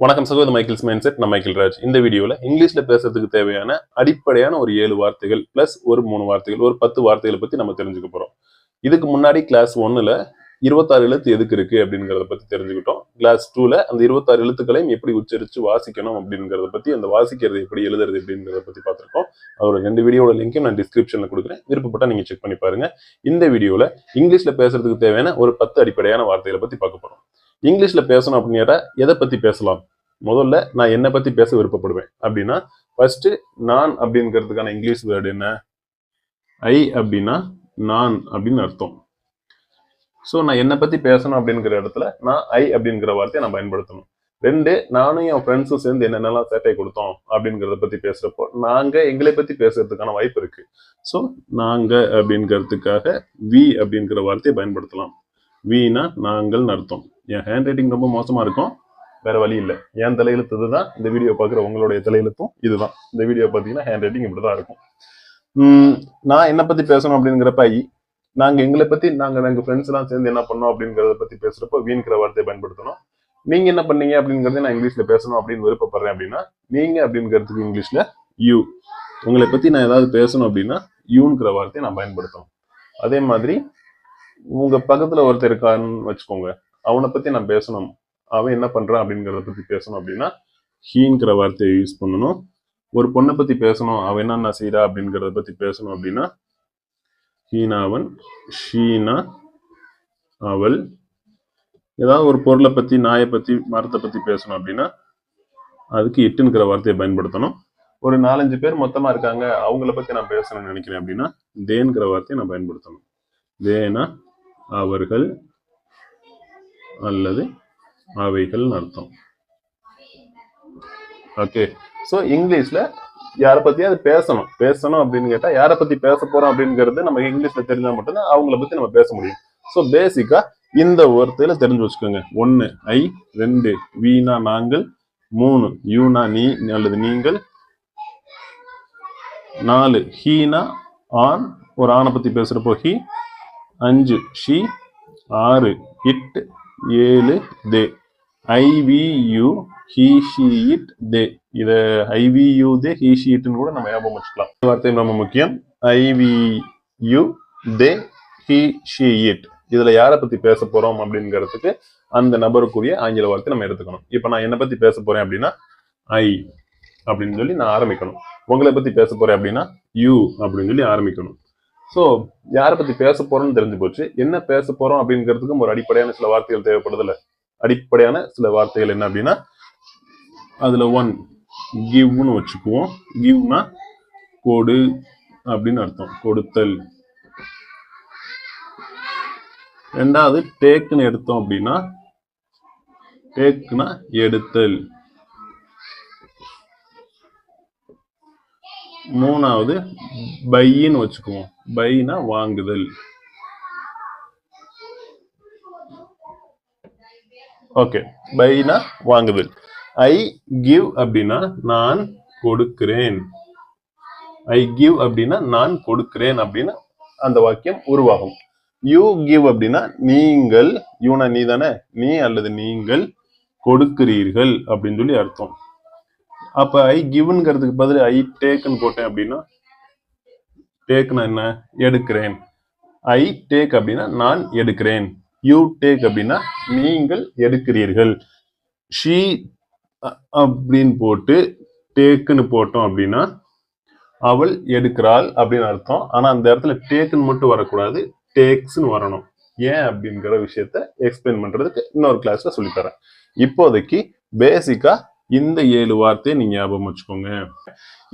வணக்கம் சகோதர Michael's mind set நான் மைக்கிள் ராஜ். இந்த வீடியோவில் இங்கிலீஷில் பேசுறதுக்கு தேவையான அடிப்படையான ஒரு ஏழு வார்த்தைகள் ப்ளஸ் ஒரு மூணு வார்த்தைகள் ஒரு பத்து வார்த்தைகளை பற்றி நம்ம தெரிஞ்சுக்க போகிறோம் இதுக்கு முன்னாடி கிளாஸ் ஒன்னுல இருபத்தாறு எழுத்து எதுக்கு இருக்குது அப்படிங்கிறத பற்றி தெரிஞ்சுக்கிட்டோம். கிளாஸ் டூவில் அந்த இருபத்தாறு எழுத்துக்களையும் எப்படி உச்சரித்து வாசிக்கணும் அப்படிங்கிறத பற்றி அந்த வாசிக்கிறது எப்படி எழுதுறது அப்படிங்கிறத பற்றி பார்த்துருக்கோம். அதோட ரெண்டு வீடியோட லிங்க்கும் நான் டிஸ்கிரிப்ஷனில் கொடுக்குறேன். விருப்பப்பட்டால் நீங்கள் செக் பண்ணி பாருங்கள் இந்த வீடியோவில் இங்கிலீஷில் பேசுறதுக்கு தேவையான ஒரு பத்து அடிப்படையான வார்த்தைகளை பற்றி பார்க்க போகிறோம் இங்கிலீஷில் பேசணும் அப்படின்னா எதை பற்றி பேசலாம்? முதல்ல நான் என்னை பற்றி பேச விருப்பப்படுவேன். அப்படின்னா ஃபர்ஸ்ட் நான் அப்படிங்கிறதுக்கான இங்கிலீஷ் வேர்டு என்ன? ஐ அப்படின்னா நான் அப்படின்னு அர்த்தம். ஸோ நான் என்னை பற்றி பேசணும் அப்படிங்கிற இடத்துல நான் ஐ அப்படிங்கிற வார்த்தையை நான் பயன்படுத்தணும். ரெண்டு நானும் என் ஃப்ரெண்ட்ஸும் சேர்ந்து என்னென்னலாம் சேட்டை கொடுத்தோம் அப்படிங்கிறத பற்றி பேசுறப்போ நாங்கள் எங்களை பற்றி பேசுறதுக்கான வாய்ப்பு இருக்குது ஸோ நாங்கள் அப்படிங்கிறதுக்காக வி அப்படிங்கிற வார்த்தையை பயன்படுத்தலாம். வீனா நாங்கள்னு அர்த்தம். என் ஹேண்ட் ரைட்டிங் ரொம்ப மோசமாக இருக்கும். வேற வழி இல்லை. என் தலையெழுத்து இதுதான் இந்த வீடியோ பார்க்குற உங்களுடைய தலையெழுத்தும் இதுதான். இந்த வீடியோ பார்த்தீங்கன்னா ஹேண்ட் ரைட்டிங் இப்படி தான் இருக்கும் நான் என்னை பற்றி பேசணும் அப்படிங்கிறப்ப ஐ எங்களை பற்றி நாங்கள் நாங்கள் ஃப்ரெண்ட்ஸ் எல்லாம் சேர்ந்து என்ன பண்ணோம் அப்படிங்கிறத பற்றி பேசுறப்போ வீண்கிற வார்த்தையை பயன்படுத்தணும். நீங்க என்ன பண்ணீங்க அப்படிங்கறத நான் இங்கிலீஷ்ல பேசணும் அப்படின்னு விருப்பப்படுறேன் அப்படின்னா நீங்க அப்படிங்கிறதுக்கு இங்கிலீஷ்ல யூ உங்களை பத்தி நான் ஏதாவது பேசணும் அப்படின்னா யூங்கிற வார்த்தையை நான் பயன்படுத்தணும். அதே மாதிரி உங்க பக்கத்துல ஒருத்தர் இருக்கான்னு வச்சுக்கோங்க. அவனை பத்தி நான் பேசணும். அவன் என்ன பண்றான் அப்படிங்கிறத பத்தி பேசணும் அப்படின்னா ஹீங்கிற வார்த்தையை யூஸ் பண்ணணும். ஒரு பொண்ணை பத்தி பேசணும் அவன் என்னென்ன செய்யறா அப்படிங்கிறத பத்தி பேசணும் அப்படின்னா ஹீனாவன் ஷீனா அவள் ஏதாவது ஒரு பொருளை பத்தி நாயை பத்தி மரத்தை பத்தி பேசணும் அப்படின்னா அதுக்கு இட்டுங்கிற வார்த்தையை பயன்படுத்தணும். ஒரு நாலஞ்சு பேர் மொத்தமா இருக்காங்க அவங்கள பத்தி நான் பேசணும்னு நினைக்கிறேன் அப்படின்னா தேன்கிற வார்த்தையை நான் பயன்படுத்தணும். தேனா அவர்கள் அல்லது அவைகள் அர்த்தம். ஓகே ஸோ இங்கிலீஷில் யாரை பற்றியாவது பேசணும். பேசணும் அப்படின்னு கேட்டால் யாரை பற்றி பேச போகிறோம் அப்படிங்கிறது நம்ம இங்கிலீஷில் தெரிஞ்சால் மட்டும்தான் அவங்கள பற்றி நம்ம பேச முடியும். ஸோ பேசிக்காக இந்த வார்த்தையில தெரிஞ்சு வச்சுக்கோங்க. ஒன்று ஐ ரெண்டு வீணா நாங்கள். மூணு யூனா நீ அல்லது நீங்கள். நாலு ஹீனா ஆண். ஒரு ஆணை பற்றி பேசுகிறப்போ ஹி. அஞ்சு ஷி. ஆறு இட். ஏழு தே. ஐவியு ஹீஷீட் இட் தே இதை ஐவியு தே ஹீஷீட்னு கூட நம்ம ஞாபகம் வச்சுக்கலாம். வார்த்தை ரொம்ப முக்கியம். I we you they he she it இதுல யாரை பத்தி பேச போறோம் அப்படிங்கிறதுக்கு அந்த நபருக்குரிய ஆங்கில வார்த்தை நம்ம எடுத்துக்கணும். இப்போ நான் என்னை பத்தி பேச போறேன் அப்படின்னா ஐ அப்படின்னு சொல்லி நான் ஆரம்பிக்கணும். உங்களை பத்தி பேச போறேன் அப்படின்னா யூ அப்படின்னு சொல்லி ஆரம்பிக்கணும். ஸோ யாரை பற்றி பேச போகிறோம்னு தெரிஞ்சு போச்சு. என்ன பேச போகிறோம் அப்படிங்கிறதுக்கும் ஒரு அடிப்படையான சில வார்த்தைகள் தேவைப்படுதில்ல. அடிப்படையான சில வார்த்தைகள் என்ன அப்படின்னா அதில் ஒன் கிவ்னு வச்சுக்குவோம். கிவ்னா கொடு அப்படின்னு அர்த்தம். கொடுத்தல். ரெண்டாவது டேக்குன்னு எடுத்தோம் அப்படின்னா டேக்குனா எடுத்தல். மூணாவது பையின்னு வச்சுக்குவோம். பைனா வாங்குதல். ஓகே பைனா வாங்குதல். ஐ கிவ் அப்படின்னா நான் கொடுக்கிறேன். ஐ கிவ் அப்படின்னா நான் கொடுக்கிறேன் அப்படின்னா அந்த வாக்கியம் உருவாகும். யூ கிவ் அப்படின்னா நீங்கள் யூனா நீ தானே நீ அல்லது நீங்கள் கொடுக்கிறீர்கள் அப்படின்னு சொல்லி அர்த்தம். அப்ப ஐ கிவ்ங்கிறதுக்கு பதில் ஐ டேக்குன்னு போட்டேன் அப்படின்னா டேக்னா என்ன? எடுக்கிறேன். ஐ டேக் அப்படின்னா நான் எடுக்கிறேன். யூ டேக் அப்படின்னா நீங்கள் எடுக்கிறீர்கள். ஷீ அப்படின்னு போட்டு டேக்குன்னு போட்டோம் அப்படின்னா அவள் எடுக்கிறாள் அப்படின்னு அர்த்தம். ஆனா அந்த இடத்துல டேக்குன்னு மட்டும் வரக்கூடாது. டேக்ஸ்னு வரணும். ஏன் அப்படிங்கிற விஷயத்த எக்ஸ்பிளைன் பண்றதுக்கு இன்னொரு கிளாஸ்ல சொல்லித்தரேன். இப்போதைக்கு பேசிக்கா இந்த ஏழு வார்த்தையை நீங்க ஞாபகம் வச்சுக்கோங்க.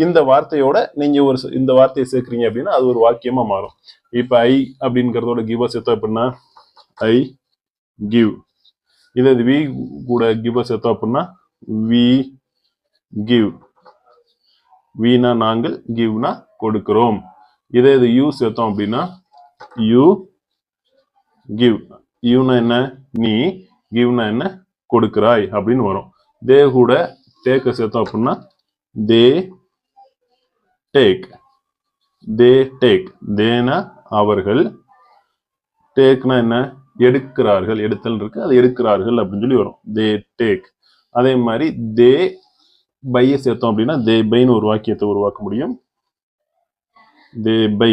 இந்த வார்த்தையோட நீங்க ஒரு இந்த வார்த்தையை சேர்க்குறீங்க அப்படின்னா அது ஒரு வாக்கியமா மாறும். இப்ப ஐ அப்படிங்கறதோட கிவ் சேர்த்தோம் அப்படின்னா ஐ கிவ் இதே இது வி கூட கிவ் சேர்த்தோம் அப்படின்னா வி கிவ் வீணா நாங்கள் கிவ்னா கொடுக்கிறோம். இதே இது யூ சேர்த்தோம் அப்படின்னா யூ கிவ் யூனா என்ன? நீ கிவ்னா என்ன? கொடுக்கிறாய் அப்படின்னு வரும். தே கூட டேக்க சேர்த்தோம் அப்படின்னா தே டேக் தே டேக் தேனா அவர்கள் டேக்னா என்ன? எடுக்கிறார்கள் எடுத்தல் இருக்கு அது எடுக்கிறார்கள் அப்படின்னு சொல்லி வரும். தே டேக் அதே மாதிரி தே பையை சேர்த்தோம் அப்படின்னா தே பைன்னு ஒரு வாக்கியத்தை உருவாக்க முடியும். தே பை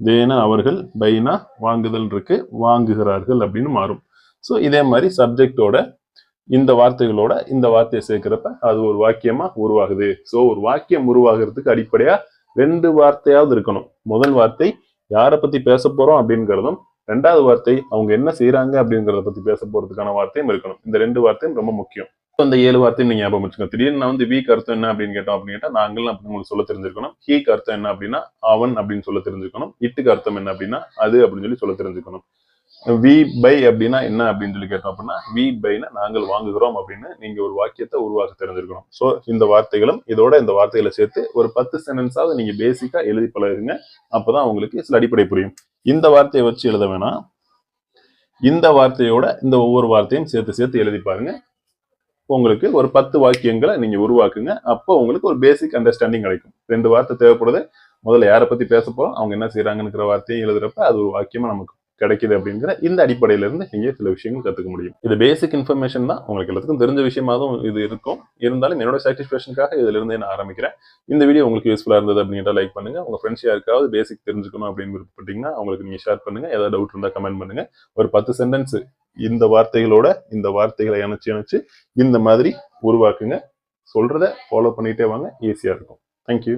தேனா அவர்கள் பைனா வாங்குதல் இருக்கு வாங்குகிறார்கள் அப்படின்னு மாறும். ஸோ இதே மாதிரி சப்ஜெக்டோட இந்த வார்த்தைகளோட இந்த வார்த்தையை சேர்க்கிறப்ப அது ஒரு வாக்கியமா உருவாகுது. ஸோ ஒரு வாக்கியம் உருவாகிறதுக்கு அடிப்படையா ரெண்டு வார்த்தையாவது இருக்கணும். முதல் வார்த்தை யாரை பத்தி பேச போறோம் அப்படிங்கிறதும் ரெண்டாவது வார்த்தை அவங்க என்ன செய்யறாங்க அப்படிங்கறத பத்தி பேச போறதுக்கான வார்த்தையும் இருக்கணும். இந்த ரெண்டு வார்த்தையும் ரொம்ப முக்கியம். இந்த ஏழு வார்த்தையும் நீங்க ஞாபகம் வச்சுக்கோங்க. திடீர்னு நான் வந்து வீக் அர்த்தம் என்ன அப்படின்னு கேட்டோம் அப்படின்னு கேட்டா நாங்களும் அப்படின்னு உங்களுக்கு சொல்ல தெரிஞ்சிருக்கணும். ஹீக்கு அர்த்தம் என்ன அப்படின்னா அவன் அப்படின்னு சொல்ல தெரிஞ்சுக்கணும் இட்டுக்கு அர்த்தம் என்ன அப்படின்னா அது அப்படின்னு சொல்லி சொல்ல தெரிஞ்சுக்கணும் வி பை அப்படின்னா என்ன அப்படின்னு சொல்லி கேட்டோம் அப்படின்னா வி பைனா நாங்கள் வாங்குகிறோம் அப்படின்னு நீங்க ஒரு வாக்கியத்தை உருவாக்க தெரிஞ்சிருக்கணும். ஸோ இந்த வார்த்தைகளும் இதோட இந்த வார்த்தைகளை சேர்த்து ஒரு பத்து சென்டென்ஸாவது நீங்க பேசிக்கா எழுதி பழகுங்க. அப்பதான் உங்களுக்கு சில அடிப்படை புரியும். இந்த வார்த்தையை வச்சு எழுத வேணாம். இந்த வார்த்தையோட இந்த ஒவ்வொரு வார்த்தையும் சேர்த்து சேர்த்து எழுதி பாருங்க. உங்களுக்கு ஒரு பத்து வாக்கியங்களை நீங்க உருவாக்குங்க. அப்போ உங்களுக்கு ஒரு பேசிக் அண்டர்ஸ்டாண்டிங் கிடைக்கும். ரெண்டு வார்த்தை தேவைப்படுது. முதல்ல யாரை பத்தி பேச போறோம்? அவங்க என்ன செய்யறாங்கிற வார்த்தையும் எழுதுறப்ப அது ஒரு வாக்கியமா நமக்கு கிடைக்குது அப்படிங்கிற இந்த அடிப்படையில இருந்து நீங்க சில விஷயங்கள் கத்துக்க முடியும். இது பேசிக் இன்ஃபர்மேஷன் தான். உங்களுக்கு எல்லாத்துக்கும் தெரிஞ்ச விஷயமாவும் இது இருக்கும். இருந்தாலும் என்னோட சாட்டிஸ்ஃபேக்ஷனுக்காக இதுல இருந்து நான் ஆரம்பிக்கிறேன். இந்த வீடியோ உங்களுக்கு யூஸ்ஃபுல்லா இருந்தது அப்படின்ட்டு லைக் பண்ணுங்க. உங்க ஃப்ரெண்ட்ஸ் யாருக்காவது பேசிக் தெரிஞ்சுக்கணும் அப்படின்னு விருப்பப்பட்டீங்கன்னா அவங்களுக்கு நீங்க ஷேர் பண்ணுங்க. ஏதாவது டவுட் இருந்தா கமெண்ட் பண்ணுங்க. ஒரு பத்து சென்டென்ஸ் இந்த வார்த்தைகளோட இந்த வார்த்தைகளை இணைச்சு இணைச்சு இந்த மாதிரி உருவாக்குங்க. சொல்றத ஃபாலோ பண்ணிட்டே வாங்க. ஈஸியா இருக்கும். தேங்க்யூ